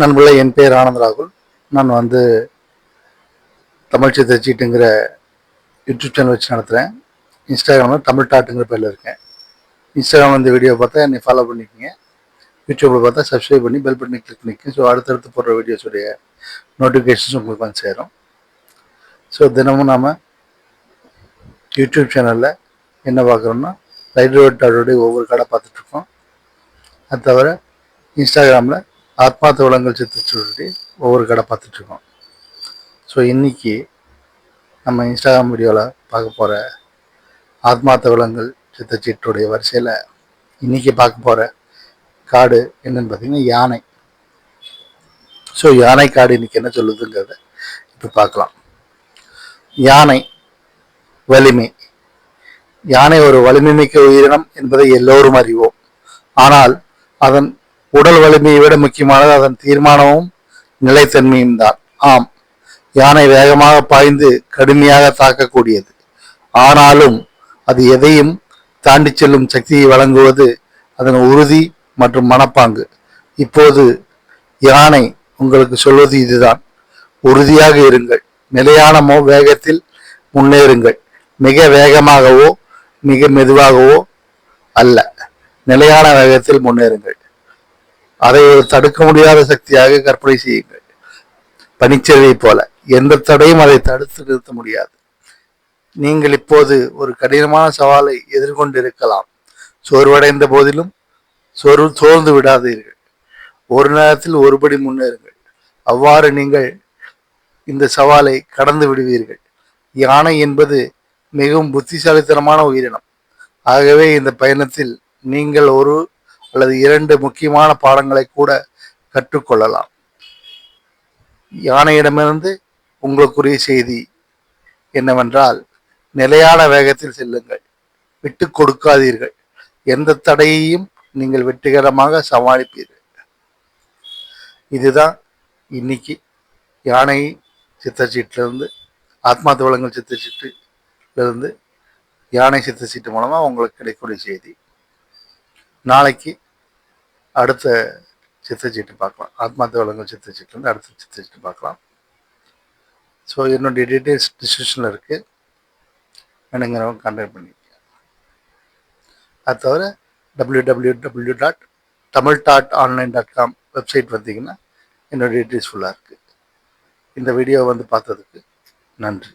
நண்பர்களே என் பேர் ஆனந்த் ராகுல். நான் வந்து தமிழ் சித்த சீட்டுங்கிற யூடியூப் சேனல் வச்சு நடத்துகிறேன் இன்ஸ்டாகிராமில் தமிழ் டாட்டுங்கிற பேரில் இருக்கேன். இன்ஸ்டாகிராம் இந்த வீடியோ பார்த்தா என்னை ஃபாலோ பண்ணிக்கோங்க. யூடியூப்பில் பார்த்தா சப்ஸ்கிரைப் பண்ணி பெல் பட்டனை கிளிக் பண்ணிக்கோங்க. ஸோ அடுத்தடுத்து போடுற வீடியோஸுடைய நோட்டிஃபிகேஷன்ஸ் உங்களுக்கு வந்து சேரும். ஸோ தினமும் நாம் யூடியூப் சேனலில் என்ன பார்க்குறோம்னா ரைட் ரோட் டாட்டோடைய ஒவ்வொரு கடை பார்த்துட்ருக்கோம் அது தவிர இன்ஸ்டாகிராமில் ஆத்மார்த்த வளங்கள் சொல்லிட்டு ஒவ்வொரு கடை பார்த்துட்ருக்கோம். ஸோ இன்றைக்கி நம்ம இன்ஸ்டாகிராம் வீடியோவில் பார்க்க போகிற ஆத்மார்த்த வளங்கள் சித்தச்சீட்டுடைய வரிசையில் இன்றைக்கி பார்க்க போகிற காடு என்னன்னு பார்த்தீங்கன்னா யானை. ஸோ யானை காடு இன்னைக்கு என்ன சொல்லுதுங்கிறத இப்போ பார்க்கலாம். யானை வலிமை. யானை ஒரு வலிமை மிக்க உயிரினம் என்பதை எல்லோரும் அறிவோம். ஆனால் அதன் உடல் வலிமையை விட முக்கியமானது அதன் தீர்மானமும் நிலைத்தன்மையும் தான். ஆம். யானை வேகமாக பாய்ந்து கடுமையாக தாக்கக்கூடியது. ஆனாலும் அது எதையும் தாண்டி செல்லும் சக்தியை வழங்குவது அதன் உறுதி மற்றும் மனப்பாங்கு. இப்போது யானை உங்களுக்கு சொல்வது இதுதான். உறுதியாக இருங்கள். நிலையானமோ வேகத்தில் முன்னேறுங்கள். மிக வேகமாகவோ மிக மெதுவாகவோ அல்ல. நிலையான வேகத்தில் முன்னேறுங்கள். அதை ஒரு தடுக்க முடியாத சக்தியாக கற்பனை செய்யுங்கள். பனிச்சரிவை போல எந்த தடையும் அதை தடுத்து நிறுத்த முடியாது. நீங்கள் இப்போது ஒரு கடினமான சவாலை எதிர்கொண்டு இருக்கலாம் சோர்வடைந்த போதிலும் சோர்வு சோர்ந்து விடாதீர்கள். ஒரு நேரத்தில் ஒருபடி முன்னேறுங்கள். அவ்வாறு நீங்கள் இந்த சவாலை கடந்து விடுவீர்கள். யானை என்பது மிகவும் புத்திசாலித்தனமான உயிரினம். ஆகவே இந்த பயணத்தில் நீங்கள் ஒரு அல்லது இரண்டு முக்கியமான பாடங்களை கூட கற்றுக்கொள்ளலாம். யானையிடமிருந்து உங்களுக்குரிய செய்தி என்னவென்றால் நிலையான வேகத்தில் செல்லுங்கள். விட்டு கொடுக்காதீர்கள். எந்த தடையையும் நீங்கள் வெற்றிகரமாக சமாளிப்பீர்கள். இதுதான் இன்னைக்கு யானை சித்தச்சீட்டிலிருந்து ஆத்மா துவளங்கள் சித்தச்சீட்டிலிருந்து யானை சித்தச்சீட்டு மூலமாக உங்களுக்கு கிடைக்கக்கூடிய செய்தி. நாளைக்கு அடுத்த சித்தச்சீட்டு பார்க்கலாம். ஆத்மா தோளங்கள் வந்து அடுத்த சித்தச்சீட்டு பார்க்கலாம். ஸோ என்னுடைய டீட்டெயில்ஸ் டிஸ்கிரிப்ஷனில் இருக்குது வேணுங்கிறவங்க கான்டாக்ட் பண்ணிக்கோங்க. அது தவிர W W W dot Tamil dot online dot com website வந்தீங்கன்னா என்னுடைய டீட்டெயில்ஸ் ஃபுல்லாக இருக்குது இந்த வீடியோ வந்து பார்த்ததுக்கு நன்றி.